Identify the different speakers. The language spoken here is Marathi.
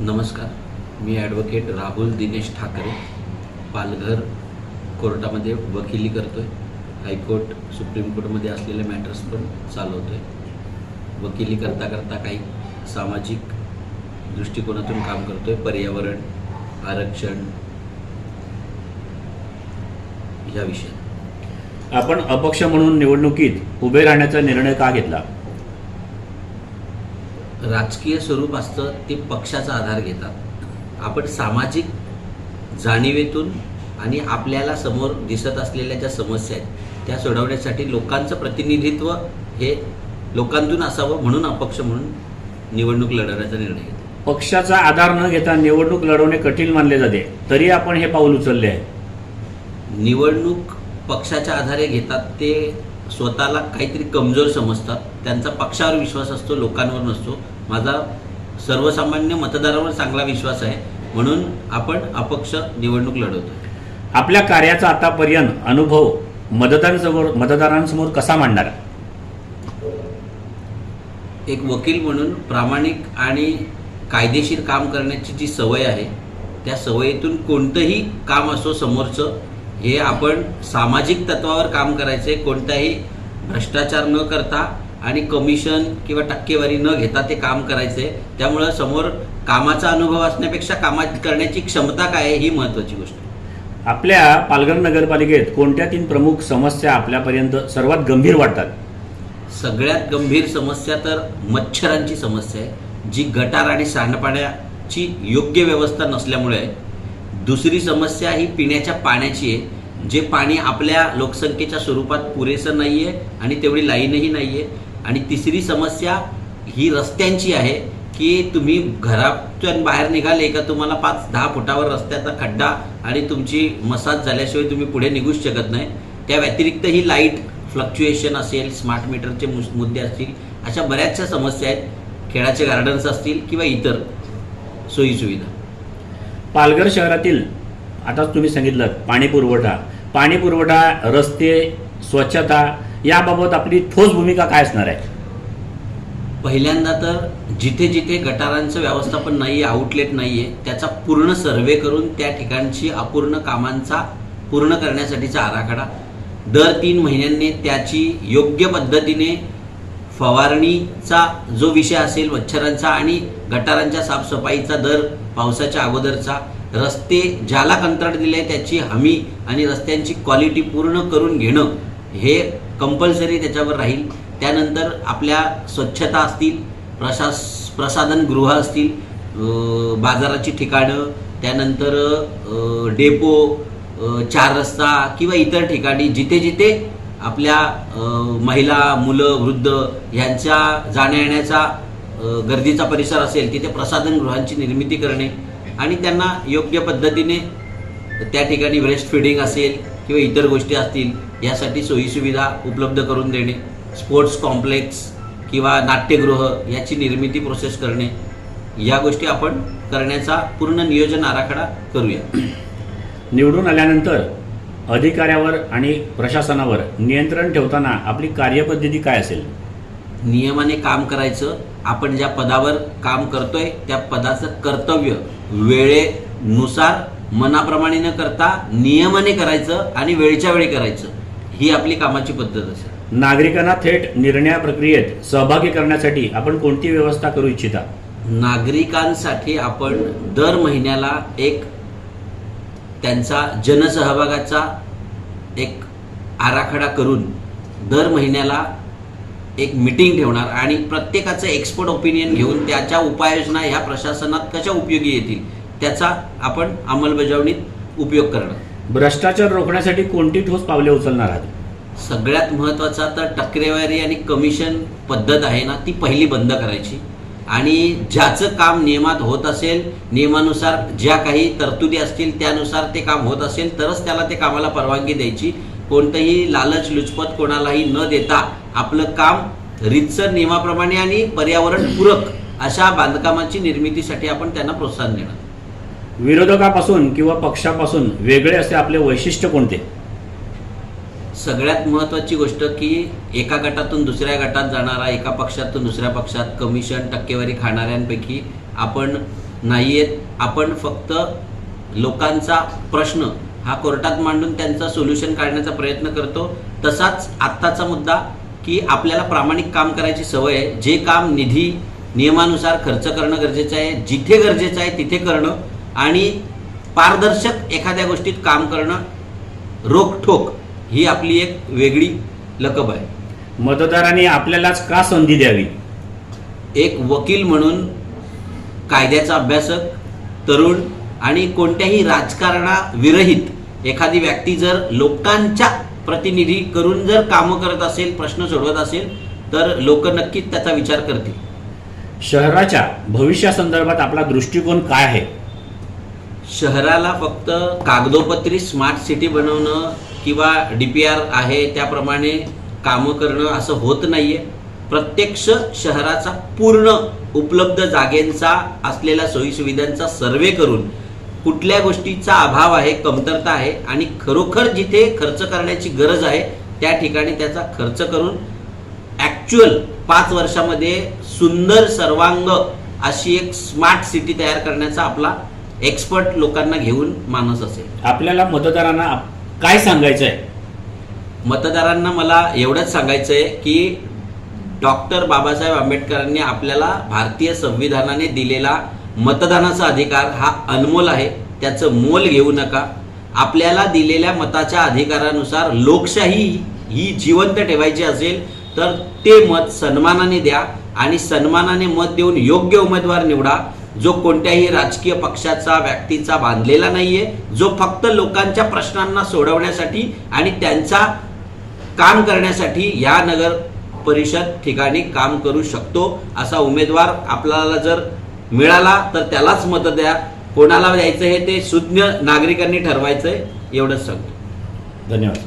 Speaker 1: नमस्कार. मी ॲडव्होकेट राहुल दिनेश ठाकरे. पालघर कोर्टामध्ये वकिली करतो आहे हायकोर्ट सुप्रीम कोर्टमध्ये असलेले मॅटर्स पण चालवतो आहे वकिली करता करता काही सामाजिक दृष्टिकोनातून काम करतो आहे पर्यावरण आरक्षण या विषयात.
Speaker 2: आपण अपक्ष म्हणून निवडणुकीत उभे राहण्याचा निर्णय का घेतला?
Speaker 1: राजकीय स्वरूप असतं ते पक्षाचा आधार घेतात. आपण सामाजिक जाणीवेतून आणि आपल्याला समोर दिसत असलेल्या ज्या समस्या आहेत त्या सोडवण्यासाठी लोकांचं प्रतिनिधित्व हे लोकांतून असावं म्हणून अपक्ष म्हणून निवडणूक लढवण्याचा निर्णय घेतला
Speaker 2: पक्षाचा आधार न घेता निवडणूक लढवणे कठीण मानले जाते. तरी आपण हे पाऊल उचलले आहे.
Speaker 1: निवडणूक पक्षाच्या आधारे घेतात ते स्वतःला काहीतरी कमजोर समजतात. त्यांचा पक्षावर विश्वास असतो लोकांवर नसतो. माझा सर्वसामान्य मतदारावर चांगला विश्वास आहे. म्हणून आपण अपक्ष निवडणूक लढवतो
Speaker 2: आपल्या कार्याचा आतापर्यंत अनुभव मतदारांसमोर मतदारांसमोर कसा मांडणार?
Speaker 1: एक वकील म्हणून प्रामाणिक आणि कायदेशीर काम करण्याची जी सवय आहे त्या सवयीतून कोणतंही काम असो समोरचं हे आपण सामाजिक तत्वावर काम करायचे कोणताही भ्रष्टाचार न करता आणि कमिशन किंवा टक्केवारी न घेता ते काम करायचे. त्यामुळं समोर कामाचा अनुभव असण्यापेक्षा कामा करण्याची क्षमता काय आहे ही महत्त्वाची गोष्ट आहे.
Speaker 2: आपल्या पालघर नगरपालिकेत कोणत्या तीन प्रमुख समस्या आपल्यापर्यंत सर्वात गंभीर वाटतात?
Speaker 1: सगळ्यात गंभीर समस्या तर मच्छरांची समस्या आहे जी गटार आणि सांडपाण्याची योग्य व्यवस्था नसल्यामुळे आहे दुसरी समस्या ही पिण्याच्या पाण्याची आहे. जे पाणी आपल्या लोकसंख्येच्या स्वरूपात पुरेसं नाही आहे आणि तेवढी लाईनही नाही आहे आणि तिसरी समस्या ही रस्त्यांची आहे की तुम्ही घरातून बाहेर निघाले का तुम्हाला पाच दहा फुटावर रस्त्याचा खड्डा आणि तुमची मसाज झाल्याशिवाय तुम्ही पुढे निघूच शकत नाही. त्या व्यतिरिक्त ही लाइट फ्लक्च्युएशन असेल स्मार्ट मीटरचे मुद्दे असतील अशा बऱ्याचशा समस्या आहेत. खेळाचे गार्डन्स असतील किंवा इतर सोयीसुविधा.
Speaker 2: पालघर शहरातील आता तुम्ही सांगितलं पाणी पुरवठा. पाणी पुरवठा रस्ते स्वच्छता याबाबत आपली ठोस भूमिका काय असणार आहे?
Speaker 1: पहिल्यांदा तर जिथे जिथे गटारांचं व्यवस्थापन नाही आहे आउटलेट नाही आहे त्याचा पूर्ण सर्वे करून त्या ठिकाणची अपूर्ण कामांचा पूर्ण करण्यासाठीचा आराखडा. दर तीन महिन्यांनी त्याची योग्य पद्धतीने फवारणीचा जो विषय असेल मच्छरांचा आणि गटारांच्या साफसफाईचा दर पावसाच्या अगोदरचा रस्ते ज्याला कंत्राट दिले त्याची हमी आणि रस्त्यांची क्वालिटी पूर्ण करून घेणं हे कंपल्सरी त्याच्यावर राहील. त्यानंतर आपल्या स्वच्छता असतील प्रशास प्रसाधन गृह असतील बाजाराची ठिकाणं त्यानंतर डेपो चार रस्ता किंवा इतर ठिकाणी जिथे जिथे आपल्या महिला मुलं वृद्ध यांच्या जाण्या येण्याचा गर्दीचा परिसर असेल तिथे प्रसाधन गृहांची निर्मिती करणे आणि त्यांना योग्य पद्धतीने त्या ठिकाणी ब्रेस्ट फिडिंग असेल किंवा इतर गोष्टी असतील यासाठी सोयीसुविधा उपलब्ध करून देणे स्पोर्ट्स कॉम्प्लेक्स किंवा नाट्यगृह याची निर्मिती प्रोसेस करणे या गोष्टी आपण करण्याचा पूर्ण नियोजन आराखडा करूया.
Speaker 2: निवडून आल्यानंतर अधिकाऱ्यावर आणि प्रशासनावर नियंत्रण ठेवताना आपली कार्यपद्धती काय असेल?
Speaker 1: नियमाने काम करायचं. आपण ज्या पदावर काम करतोय त्या पदाचं कर्तव्य वेळेनुसार मनाप्रमाणे न करता नियमाने करायचं आणि वेळच्या वेळी करायचं. ही आपली कामाची पद्धत असेल.
Speaker 2: नागरिकांना थेट निर्णय प्रक्रियेत सहभागी करण्यासाठी आपण कोणती व्यवस्था करू इच्छिता?
Speaker 1: नागरिकांसाठी आपण दर महिन्याला एक त्यांचा जनसहभागाचा एक आराखडा करून दर महिन्याला एक मिटिंग ठेवणार आणि प्रत्येकाचं एक्सपर्ट ओपिनियन घेऊन त्याच्या उपाययोजना ह्या प्रशासनात कशा उपयोगी येतील त्याचा आपण अंमलबजावणीत उपयोग करणार.
Speaker 2: भ्रष्टाचार रोखण्यासाठी कोणती ठोस पावले उचलणार आहात?
Speaker 1: सगळ्यात महत्त्वाचा तर टक्केवारी आणि कमिशन पद्धत आहे ना ती पहिली बंद करायची. आणि ज्याचं काम नियमात होत असेल नियमानुसार ज्या काही तरतुदी असतील त्यानुसार ते काम होत असेल तरच त्याला ते कामाला परवानगी द्यायची. कोणतंही लालच लुचपत कोणालाही न देता आपलं काम रितसर नियमाप्रमाणे आणि पर्यावरणपूरक अशा बांधकामाची निर्मितीसाठी आपण त्यांना प्रोत्साहन देणार.
Speaker 2: विरोधकापासून किंवा पक्षापासून वेगळे असे आपले वैशिष्ट्य कोणते?
Speaker 1: सगळ्यात महत्त्वाची गोष्ट की एका गटातून दुसऱ्या गटात जाणारा एका पक्षातून दुसऱ्या पक्षात कमिशन टक्केवारी खाणाऱ्यांपैकी आपण नाही आहेत आपण फक्त लोकांचा प्रश्न हा कोर्टात मांडून त्यांचा सोल्युशन काढण्याचा प्रयत्न करतो. तसाच आत्ताचा मुद्दा की आपल्याला प्रामाणिक काम करायची सवय आहे. जे काम निधी नियमानुसार खर्च करणं गरजेचं आहे. जिथे गरजेचं आहे तिथे करणं आणि पारदर्शक एखाद्या गोष्टीत काम करणं रोखठोक. ही आपली एक वेगळी लकब आहे.
Speaker 2: मतदारांनी आपल्यालाच का संधी द्यावी?
Speaker 1: एक वकील म्हणून कायद्याचा अभ्यासक तरुण आणि कोणत्याही राजकारणाविरहित एखादी व्यक्ती जर लोकांच्या प्रतिनिधी करून जर कामं करत असेल प्रश्न सोडवत असेल तर लोक नक्कीच त्याचा विचार करतील.
Speaker 2: शहराच्या भविष्यासंदर्भात आपला दृष्टिकोन काय आहे?
Speaker 1: शहराला फक्त कागदोपत्री स्मार्ट सिटी बनवणं किंवा डी पी आर आहे त्याप्रमाणे कामं करणं असं होत नाहीये. प्रत्यक्ष शहराचा पूर्ण उपलब्ध जागेंचा असलेल्या सोयीसुविधांचा सर्वे करून कुठल्या गोष्टीचा अभाव आहे कमतरता आहे आणि खरोखर जिथे खर्च करण्याची गरज आहे त्या ठिकाणी त्याचा खर्च करून ॲक्च्युअल पाच वर्षामध्ये सुंदर सर्वांग अशी एक स्मार्ट सिटी तयार करण्याचा आपला एक्सपर्ट लोकांना घेऊन मानस असेल.
Speaker 2: आपल्याला मतदारांना काय सांगायचं आहे
Speaker 1: मतदारांना मला एवढंच सांगायचं आहे की डॉक्टर बाबासाहेब आंबेडकरांनी आपल्याला भारतीय संविधानाने दिलेला मतदानाचा अधिकार हा अनमोल आहे. त्याचं मोल घेऊ नका. आपल्याला दिलेल्या मताच्या अधिकारानुसार लोकशाही ही जिवंत ठेवायची असेल तर ते मत सन्मानाने द्या आणि सन्मानाने मत देऊन योग्य उमेदवार निवडा. जो कोणत्याही राजकीय पक्षाचा व्यक्तीचा बांधलेला नाहीये जो फक्त लोकांच्या प्रश्नांना सोडवण्यासाठी आणि त्यांचा काम करण्यासाठी या नगर परिषद ठिकाणी काम करू शकतो असा उमेदवार आपल्याला जर मिळाला तर त्यालाच मत द्या. कोणाला द्यायचं हे ते सुज्ञ नागरिकांनी ठरवायचंय एवढंच सांगतो.
Speaker 2: धन्यवाद.